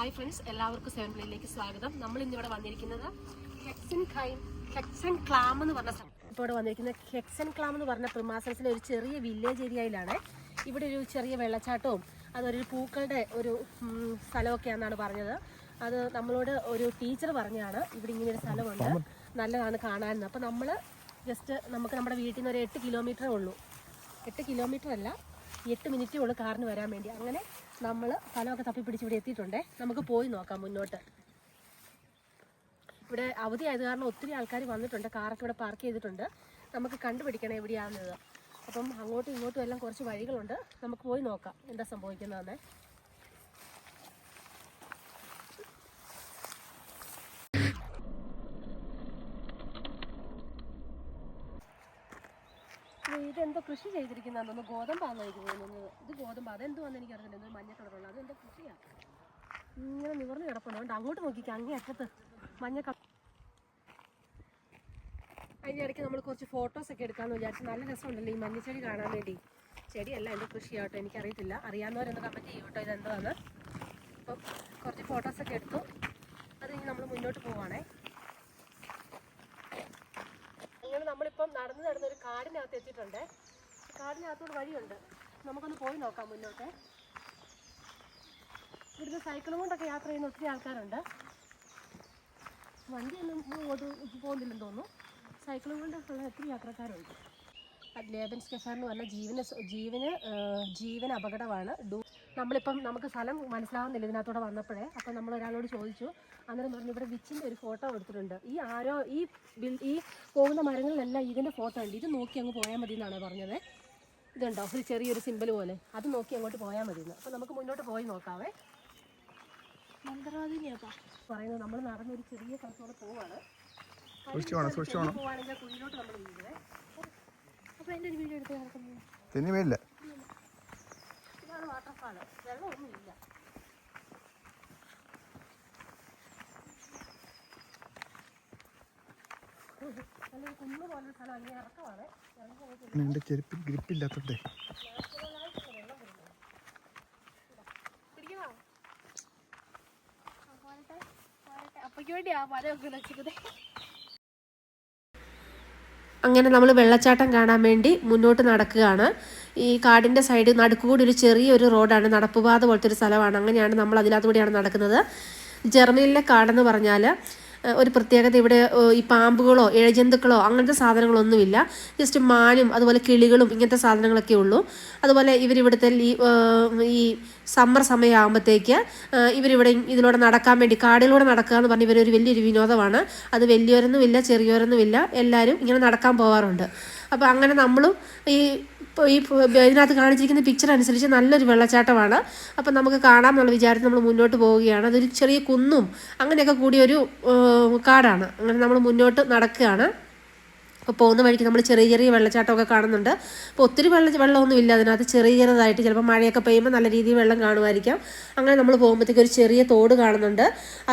Hi friends എല്ലാവർക്കും seven പ്ലേയിലേക്ക് സ്വാഗതം. നമ്മൾ ഇന്നിവിടെ വന്നിരിക്കുന്നത് ഹെക്സൻ ഹെക്സൻ ക്ലാം എന്ന് പറഞ്ഞ സ്ഥലം. ഇപ്പോൾ ഇവിടെ വന്നിരിക്കുന്നത് ഹെക്സൻ ക്ലാം എന്ന് പറഞ്ഞ പ്രിമാസൽസിലെ ഒരു ചെറിയ വില്ലേജ് ഏരിയയിലാണ് ഇവിടെ ഒരു ചെറിയ വെള്ളച്ചാട്ടവും അതൊരു പൂക്കളുടെ ഒരു സ്ഥലമൊക്കെയാണെന്നാണ് പറഞ്ഞത്. അത് നമ്മളോട് ഒരു ടീച്ചർ പറഞ്ഞാണ് ഇവിടെ ഇങ്ങനെ ഒരു സ്ഥലമുണ്ട്. നല്ലതാണ് കാണാനെന്ന്. അപ്പോൾ നമ്മൾ ജസ്റ്റ് നമുക്ക് നമ്മുടെ വീട്ടിൽ നിന്ന് ഒരു എട്ട് കിലോമീറ്ററേ ഉള്ളൂ. എട്ട് കിലോമീറ്റർ അല്ല എട്ട് മിനിറ്റേ ഉള്ളൂ കാറിന് വരാൻ വേണ്ടി. അങ്ങനെ നമ്മൾ സ്ഥലമൊക്കെ തപ്പി പിടിച്ച് ഇവിടെ എത്തിയിട്ടുണ്ടേ. നമുക്ക് പോയി നോക്കാം മുന്നോട്ട്. ഇവിടെ അവധി ആയത് കാരണം ഒത്തിരി ആൾക്കാർ വന്നിട്ടുണ്ട്. കാറൊക്കെ ഇവിടെ പാർക്ക് ചെയ്തിട്ടുണ്ട്. നമുക്ക് കണ്ടുപിടിക്കണം എവിടെയാണെന്നത് അപ്പം അങ്ങോട്ടും ഇങ്ങോട്ടും എല്ലാം കുറച്ച് വഴികളുണ്ട്. നമുക്ക് പോയി നോക്കാം എന്താ സംഭവിക്കുന്നതെന്ന് ഇത് ഇതെന്തോ കൃഷി ചെയ്തിരിക്കുന്നതെന്ന് ഗോതമ്പാന്ന് എനിക്ക് തോന്നുന്നത്. ഇത് ഗോതമ്പ്. ആണെന്ന് എനിക്ക് അറിയില്ല എന്തോ മഞ്ഞ കളറുള്ള അതെന്തോ കൃഷിയാണ് ഇങ്ങനെ നിവർന്ന് കിടപ്പുണ്ട്. അതുകൊണ്ട് അങ്ങോട്ട് നോക്കിക്കാം. അങ്ങേ അറ്റത്ത് മഞ്ഞ കളർ അതിന്റെ ഇടയ്ക്ക് നമ്മൾ കുറച്ച് ഫോട്ടോസ് ഒക്കെ എടുക്കാമെന്ന് വിചാരിച്ചു നല്ല രസമുണ്ടല്ലോ ഈ മഞ്ഞച്ചെടി കാണാൻ വേണ്ടി. ചെടിയല്ല എന്റെ കൃഷിയാട്ടോ എനിക്കറിയത്തില്ല. അറിയാവുന്നവരൊന്ന് കമന്റ് ചെയ്യും കേട്ടോ ഇതെന്താന്ന്. അപ്പം കുറച്ച് ഫോട്ടോസൊക്കെ എടുത്തു. അത് ഇനി നമ്മൾ മുന്നോട്ട് പോവാണേ അങ്ങനെ നമ്മളിപ്പം നടന്ന് നടന്ന് ഒരു കാടിനകത്ത് എത്തിയിട്ടുണ്ട്. കാടിനകത്തോട് വഴിയുണ്ട്. നമുക്കൊന്ന് പോയി നോക്കാം മുന്നോട്ട്. ഇവിടുന്ന് സൈക്കിളും കൊണ്ടൊക്കെ യാത്ര ചെയ്യുന്ന ഒത്തിരി ആൾക്കാരുണ്ട്. വണ്ടിയൊന്നും പോകുന്നില്ലെന്ന് തോന്നുന്നു. സൈക്കിളും കൊണ്ട് ഉള്ള ഒത്തിരി യാത്രക്കാരുണ്ട്. ലേബൻസ് കെഫാർ എന്ന് പറഞ്ഞാൽ ജീവന് ജീവന് ജീവൻ അപകടമാണ്. ഡു നമ്മളിപ്പം നമുക്ക് സ്ഥലം മനസ്സിലാവുന്നില്ല ഇതിനകത്തൂടെ വന്നപ്പോഴേ. അപ്പം നമ്മൾ ഒരാളോട് ചോദിച്ചു. അന്നേരം പറഞ്ഞു ഇവിടെ വിച്ചിന്റെ ഒരു ഫോട്ടോ എടുത്തിട്ടുണ്ട്. ഈ ആരോ ഈ ബിൽ ഈ പോകുന്ന മരങ്ങളിലെല്ലാം ഇതിന്റെ ഫോട്ടോ ഉണ്ട്. ഇത് നോക്കി അങ്ങ് പോയാൽ മതി എന്നാണ് പറഞ്ഞത്? ഇതുണ്ടോ? ഒരു ചെറിയൊരു സിമ്പിൾ പോലെ. അത് നോക്കി അങ്ങോട്ട് പോയാൽ മതി എന്ന് അപ്പം നമുക്ക് മുന്നോട്ട് പോയി നോക്കാവേ. മന്ത്രവാദിനിയാപ്പാ പറയുന്നത് നമ്മൾ നടന്നൊരു ചെറിയ സ്ഥലത്തോടെ പോവാണ്. പോവാണെങ്കിൽ കുഴിയിലോട്ട് നമ്മൾ വീഴുവേ അപ്പോൾ എന്റെ ഒരു വീഡിയോ എടുത്ത് നടക്കുന്നത് തെന്നി ചെരുപ്പ് ഗ്രിപ്പില്ലാത്തത് വാട്ടർഫാൾ വെള്ളമൊന്നുമില്ല നല്ലൊരു ഒക്കെ നശിക്കുന്നത് സ്ഥലം അങ്ങനെ ഇറക്കമാണ് ഇറങ്ങി അങ്ങനെ നമ്മൾ വെള്ളച്ചാട്ടം കാണാൻ വേണ്ടി മുന്നോട്ട് നടക്കുകയാണ്. ഈ കാടിന്റെ സൈഡ് നടുക്കുകൂടി ഒരു ചെറിയൊരു റോഡാണ്. നടപ്പുപാത പോലത്തെ ഒരു സ്ഥലമാണ്. അങ്ങനെയാണ് നമ്മൾ അതിനകത്തുകൂടിയാണ് നടക്കുന്നത്. ജർമ്മനിയിലെ കാടെന്ന് പറഞ്ഞാൽ ഒരു പ്രത്യേകത ഇവിടെ ഈ പാമ്പുകളോ ഇഴജന്തുക്കളോ അങ്ങനത്തെ സാധനങ്ങളൊന്നുമില്ല. ജസ്റ്റ് മാനും അതുപോലെ കിളികളും ഇങ്ങനത്തെ സാധനങ്ങളൊക്കെ ഉള്ളൂ. അതുപോലെ ഇവരിവിടുത്തെ ഈ സമ്മർ സമയമാകുമ്പോഴത്തേക്ക് ഇവരിവിടെ ഇതിലൂടെ നടക്കാൻ വേണ്ടി കാടിലൂടെ നടക്കുക എന്ന് പറഞ്ഞാൽ ഇവരൊരു വലിയൊരു വിനോദമാണ്. അത് വലിയവരൊന്നുമില്ല ചെറിയവരൊന്നുമില്ല. എല്ലാവരും ഇങ്ങനെ നടക്കാൻ പോകാറുണ്ട് അപ്പോൾ അങ്ങനെ നമ്മളും ഈ ഇപ്പോൾ ഈ ഇതിനകത്ത് കാണിച്ചിരിക്കുന്ന പിക്ചർ അനുസരിച്ച് നല്ലൊരു വെള്ളച്ചാട്ടമാണ്. അപ്പം നമുക്ക് കാണാമെന്നുള്ള വിചാരത്തിൽ നമ്മൾ മുന്നോട്ട് പോവുകയാണ്. അതൊരു ചെറിയ കുന്നും അങ്ങനെയൊക്കെ കൂടിയൊരു കാടാണ്. അങ്ങനെ നമ്മൾ മുന്നോട്ട് നടക്കുകയാണ്. അപ്പോൾ പോകുന്ന വഴിക്ക് നമ്മൾ ചെറിയ ചെറിയ വെള്ളച്ചാട്ടമൊക്കെ കാണുന്നുണ്ട്. അപ്പോൾ ഒത്തിരി വെള്ള വെള്ളമൊന്നും ഇല്ല അതിനകത്ത്. ചെറിയ ചെറുതായിട്ട് ചിലപ്പോൾ മഴയൊക്കെ പെയ്യുമ്പോൾ നല്ല രീതിയിൽ വെള്ളം കാണുമായിരിക്കാം. അങ്ങനെ നമ്മൾ പോകുമ്പോഴത്തേക്ക് ഒരു ചെറിയ തോട് കാണുന്നുണ്ട്.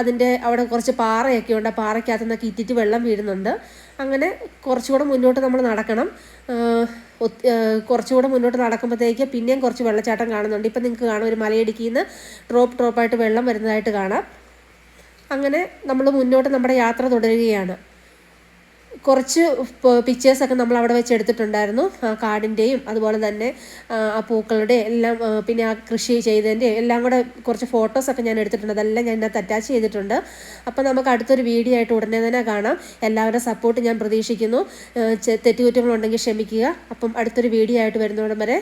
അതിന്റെ അവിടെ കുറച്ച് പാറയൊക്കെ ഉണ്ട്. ആ പാറയ്ക്കകത്ത് നിന്നൊക്കെ ഇറ്റിറ്റ് വെള്ളം വീഴുന്നുണ്ട്. അങ്ങനെ കുറച്ചുകൂടെ മുന്നോട്ട് നമ്മൾ നടക്കണം. കുറച്ചുകൂടെ മുന്നോട്ട് നടക്കുമ്പോഴത്തേക്ക് പിന്നെയും കുറച്ച് വെള്ളച്ചാട്ടം കാണുന്നുണ്ട്. ഇപ്പം നിങ്ങൾക്ക് കാണാം ഒരു മലയിടുക്കിയിൽ നിന്ന് ഡ്രോപ്പ് ഡ്രോപ്പായിട്ട് വെള്ളം വരുന്നതായിട്ട് കാണാം. അങ്ങനെ നമ്മൾ മുന്നോട്ട് നമ്മുടെ യാത്ര തുടരുകയാണ്. കുറച്ച് പിക്ചേഴ്സൊക്കെ നമ്മൾ അവിടെ വെച്ച് എടുത്തിട്ടുണ്ടായിരുന്നു. ആ കാടിന്റെയും അതുപോലെ തന്നെ ആ, പൂക്കളുടെ എല്ലാം പിന്നെ ആ കൃഷി ചെയ്തതിന്റെ എല്ലാം കൂടെ കുറച്ച് ഫോട്ടോസൊക്കെ ഞാൻ എടുത്തിട്ടുണ്ട്. അതെല്ലാം ഞാൻ ഇതിനകത്ത് അറ്റാച്ച് ചെയ്തിട്ടുണ്ട്. അപ്പോൾ നമുക്ക് അടുത്തൊരു വീഡിയോ ആയിട്ട് ഉടനെ തന്നെ കാണാം. എല്ലാവരുടെ സപ്പോർട്ട് ഞാൻ പ്രതീക്ഷിക്കുന്നു. തെറ്റുകുറ്റങ്ങളുണ്ടെങ്കിൽ ക്ഷമിക്കുക. അപ്പം അടുത്തൊരു വീഡിയോ ആയിട്ട് വരുന്നോടം വരെ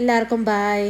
എല്ലാവർക്കും ബായ്